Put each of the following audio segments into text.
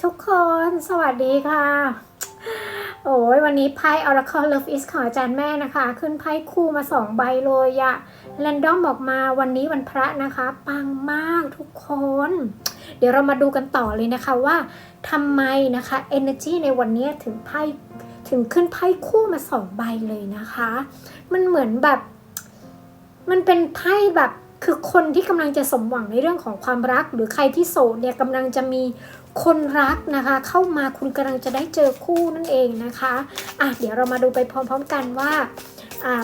ทุกคน สวัสดีค่ะ โอ้ยวันนี้ไพ่ Oracle Love is ของอาจารย์แม่นะคะ ขึ้นไพ่คู่มาสองใบเลยอะแรนดอมออกมาวันนี้วันพระนะคะ ปังมากทุกคน เดี๋ยวเรามาดูกันต่อเลยนะคะว่าทำไมนะคะ Energy ในวันนี้ถึงไพ่ถึงขึ้นไพ่คู่มาสองใบเลยนะคะ มันเหมือนแบบ มันเป็นไพ่แบบ คือคนที่กำลังจะสมหวังในเรื่องของความรัก หรือใครที่โสดเนี่ยกำลังจะมีคนรักนะคะ เข้ามาคุณกำลังจะได้เจอคู่นั่นเองนะคะอะเดี๋ยวเรามาดูไปพร้อมๆกันว่า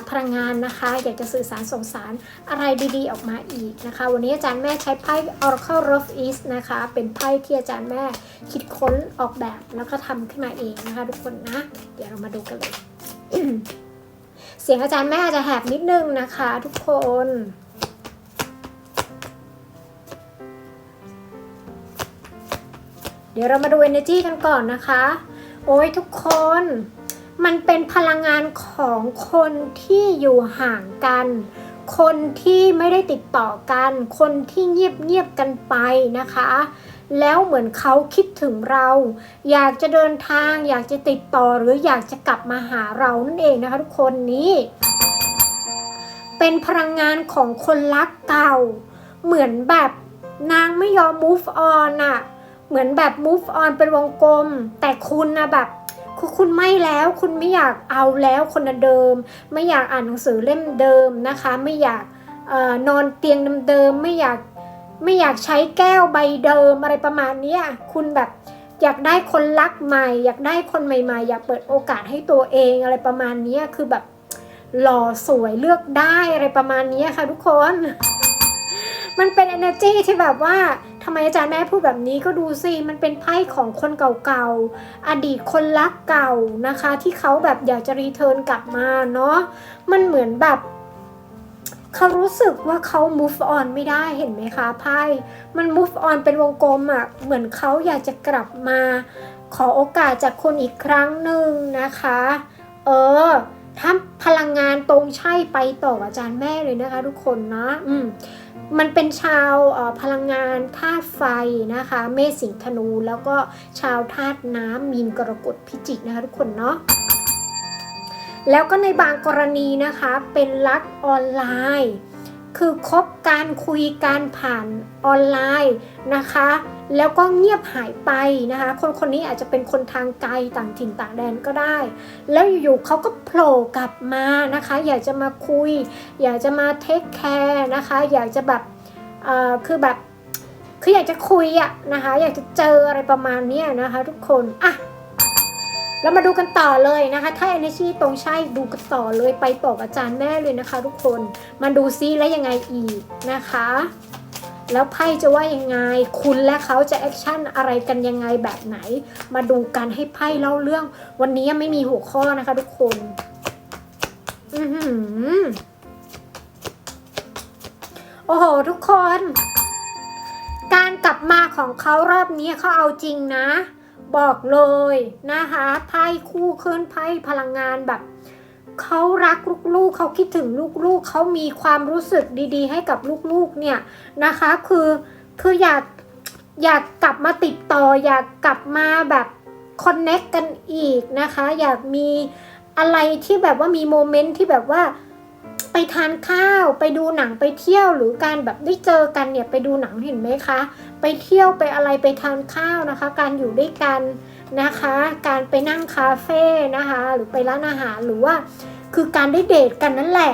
พลังงานนะคะ อยากจะสื่อสารส่งสารอะไรดีๆ ออกมาอีกนะคะ วันนี้อาจารย์แม่ใช้ไพ่ Oracle Love East นะคะ เป็นไพ่ที่อาจารย์แม่คิดค้นออกแบบแล้วก็ทำขึ้นมาเองนะคะ ทุกคนนะ เดี๋ยวเรามาดูกันเลย เสียงอาจารย์แม่อาจจะแหบนิดนึงนะคะ ทุกคน ดี๋ยวเรามาดู energy กันก่อนนะคะ โอ้ยทุกคน มันเป็นพลังงานของคนที่อยู่ห่างกัน คนที่ไม่ได้ติดต่อกัน คนที่เงียบเงียบกันไปนะคะ แล้วเหมือนเขาคิดถึงเรา อยากจะเดินทาง อยากจะติดต่อหรืออยากจะกลับมาหาเรานั่นเองนะคะทุกคนนี้ เป็นพลังงานของคนรักเก่า เหมือนแบบนางไม่ยอม move on อะ เหมือนแบบ move on เป็นวงกลม แต่คุณนะแบบคือคุณไม่แล้วคุณไม่อยากเอาแล้วคนเดิม ไม่อยากอ่านหนังสือเล่มเดิมนะคะ ไม่อยากออนอนเตียงเดิมๆไม่อยากไม่อยากใช้แก้วใบเดิมอะไรประมาณนี้คุณแบบอยากได้คนรักใหม่ อยากได้คนใหม่ๆ อยากเปิดโอกาสให้ตัวเองอะไรประมาณนี้คือแบบหล่อสวยเลือกได้อะไรประมาณนี้ค่ะทุกคน มันเป็น energy ที่แบบว่าำไมอาจารย์แม่พูดแบบนี้ก็ดูสิ มันเป็นไพ่ของคนเก่าๆ อดีตคนรักเก่านะคะ ที่เขาแบบอยากจะรีเทิร์นกลับมาเนาะ มันเหมือนแบบเขารู้สึกว่าเขา move on ไม่ได้เห็นไหมคะไพ่มัน move on เป็นวงกลมอะ่ะ เหมือนเขาอยากจะกลับมา ขอโอกาสจากคนอีกครั้งหนึ่งนะคะ เออถ้าพลังงานตรงใช่ไปต่ออาจารย์แม่เลยนะคะทุกคนนะ อืม มันเป็นชาวพลังงานธาตุไฟนะคะ เมษสิงห์ธนู แล้วก็ชาวธาตุน้ำมีนกรกฎพิจิกนะคะทุกคนเนาะแล้วก็ในบางกรณีนะคะเป็นรักออนไลน์ คือคบการคุยการผ่านออนไลน์นะคะ แล้วก็เงียบหายไปนะคะ คนคนนี้อาจจะเป็นคนทางไกลต่างถิ่นต่างแดนก็ได้ แล้วอยู่ๆเขาก็โผล่กลับมานะคะ อยากจะมาคุย อยากจะมาเทคแคร์นะคะ อยากจะแบบคือแบบคืออยากจะคุยอะนะคะ อยากจะเจออะไรประมาณนี้นะคะ ทุกคนอะ เรามาดูกันต่อเลยนะคะ ถ้า energy ตรงใช่ดูกันต่อเลยไปต่อกอาจารย์แม่เลยนะคะ ทุกคนมาดูซิแล้วยังไงอีกนะคะ แล้วไพ่จะว่ายังไง คุณและเขาจะแอคชั่นอะไรกันยังไงแบบไหน มาดูกันให้ไพ่เล่าเรื่อง วันนี้ไม่มีหัวข้อนะคะ ทุกคน อือหือโอ้โห ทุกคน การกลับมาของเขารอบนี้เขาเอาจริงนะ บอกเลยนะคะไพ่คู่ขึ้นไพ่พลังงานแบบเขารักลูกๆเขาคิดถึงลูกๆเขามีความรู้สึกดีๆ ให้กับลูกๆเนี่ยนะคะ คือคืออยากอยากกลับมาติดต่อ อยากกลับมาแบบคอนเน็กกันอีกนะคะ อยากมีอะไรที่แบบว่ามีโมเมนต์ที่แบบว่าไปทานข้าวไปดูหนังไปเที่ยวหรือการแบบได้เจอกันเนี่ยไปดูหนังเห็นไหมคะ ไปเที่ยวไปอะไรไปทานข้าวนะคะ การอยู่ด้วยกันนะคะ การไปนั่งคาเฟ่นะคะ หรือไปร้านอาหารหรือว่า คือการได้เดทกันนั่นแหละ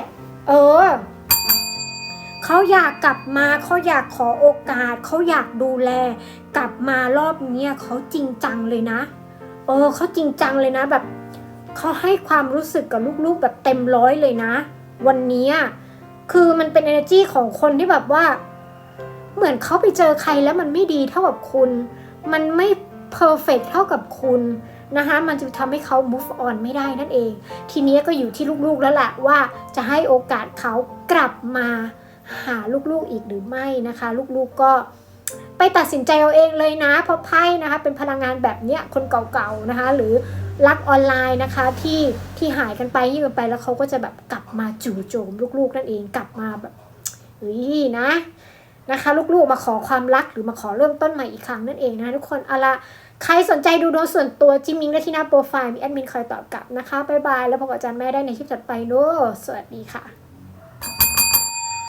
เออเขาอยากกลับมาเขาอยากขอโอกาสเขาอยากดูแล กลับมารอบนี้เขาจริงจังเลยนะ เออเขาจริงจังเลยนะแบบเขาให้ความรู้สึกกับลูกๆแบบเต็มร้อยเลยนะ วันนี้คือมันเป็น energy ของคนที่แบบว่า มือนเขาไปเจอใครแล้วมันไม่ดีเท่ากับคุณ มันไม่ perfect เท่ากับคุณนะคะมันจะทำให้เขา move on ไม่ได้นั่นเอง ทีนี้ก็อยู่ที่ลูกๆแล้วแหละว่าจะให้โอกาสเขากลับมาหาลูกๆอีกหรือไม่นะคะ ลูกๆก็ไปตัดสินใจเอาเองเลยนะ เพราะไพ่นะคะเป็นพลังงานแบบเนี้ยคนเก่าๆนะคะ หรือรักออนไลน์นะคะที่ที่หายกันไปยิ่งกันไปแล้วเขาก็จะแบบกลับมาจู่โจมลูกๆนั่นเองกลับมาแบบเฮ้ยนะ นะคะ ลูกๆมาขอความรักหรือมาขอเริ่มต้นใหม่อีกครั้งนั่นเองนะคะทุกคนเอาละใครสนใจดูดวงส่วนตัวจิมมิงได้ที่หน้าโปรไฟล์มีแอดมินคอยตอบกลับนะคะบ๊ายบายแล้วพบกับอาจารย์แม่ได้ในคลิปถัดไปเนอะสวัสดีค่ะ